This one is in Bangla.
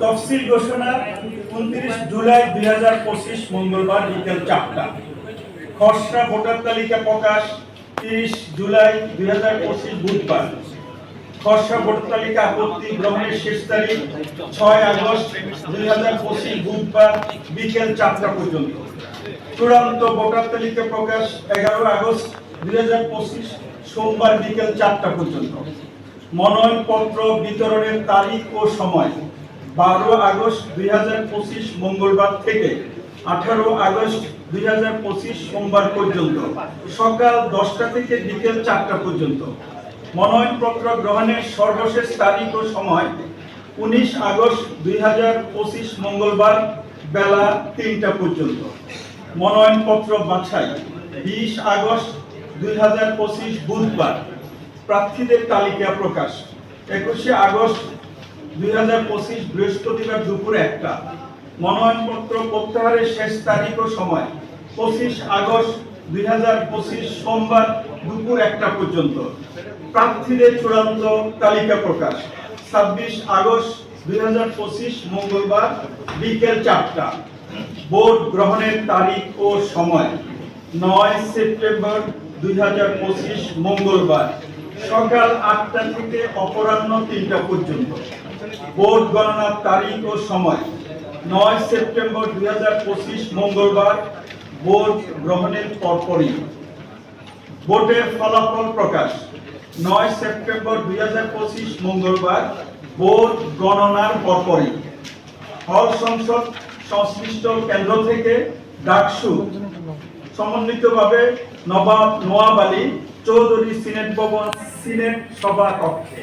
তফসিল ঘোষণা উনত্রিশ জুলাই দুই হাজার পঁচিশ মঙ্গলবার বিকেল চারটা। খসড়া ভোটার তালিকা প্রকাশ তিরিশ জুলাই দুই হাজার পঁচিশ বুধবার। খসড়া ভোটার তালিকা আপত্তি গ্রহণের শেষ তারিখ ছয় আগস্ট দুই হাজার পঁচিশ বুধবার বিকেল চারটা পর্যন্ত। চূড়ান্ত ভোটার তালিকা প্রকাশ এগারো আগস্ট দুই হাজার পঁচিশ সোমবার বিকেল চারটা পর্যন্ত। মনোনয়নপত্র বিতরণের তারিখ ও সময় বারো আগস্ট দুই হাজার পঁচিশ মঙ্গলবার থেকে আঠারো আগস্ট দুই হাজার পঁচিশ সোমবার পর্যন্ত, সকাল দশটা থেকে বিকেল চারটা পর্যন্ত। মনোনয়নপত্র গ্রহণের সর্বশেষ তারিখ ও সময় উনিশ আগস্ট দুই হাজার পঁচিশ মঙ্গলবার বেলা তিনটা পর্যন্ত। মনোনয়নপত্র বাছাই বিশ আগস্ট দুই হাজার পঁচিশ বুধবার। প্রার্থীদের তালিকা প্রকাশ। একুশে আগস্ট দুই হাজার পঁচিশ বৃহস্পতিবার দুপুর একটা মনোনয়নপত্র প্রত্যাহারের শেষ তারিখ ও সময় পঁচিশ আগস্ট দুই হাজার পঁচিশ সোমবার দুপুর একটা পর্যন্ত। প্রার্থীদের চূড়ান্ত তালিকা প্রকাশ। ছাব্বিশ আগস্ট দুই হাজার পঁচিশ মঙ্গলবার বিকেল চারটা। ভোট গ্রহণের তারিখ ও সময় নয় সেপ্টেম্বর দুই হাজার পঁচিশ মঙ্গলবার। সকাল আটটা থেকে অপরাহ্ন তিনটা পর্যন্ত। ভোট গণনার তারিখ ও সময়। নয় সেপ্টেম্বর দুই হাজার পঁচিশ মঙ্গলবার ভোট গ্রহণের পরপরই। ভোটের ফলাফল প্রকাশ। নয় সেপ্টেম্বর দুই হাজার পঁচিশ মঙ্গলবার ভোট গণনার পরপরই। হল সংসদ সংশ্লিষ্ট কেন্দ্র থেকে ডাকসু, সমন্বিতভাবে নবাব নোয়াব আলী চৌধুরী সিনেট ভবন সিনেট সভা কক্ষে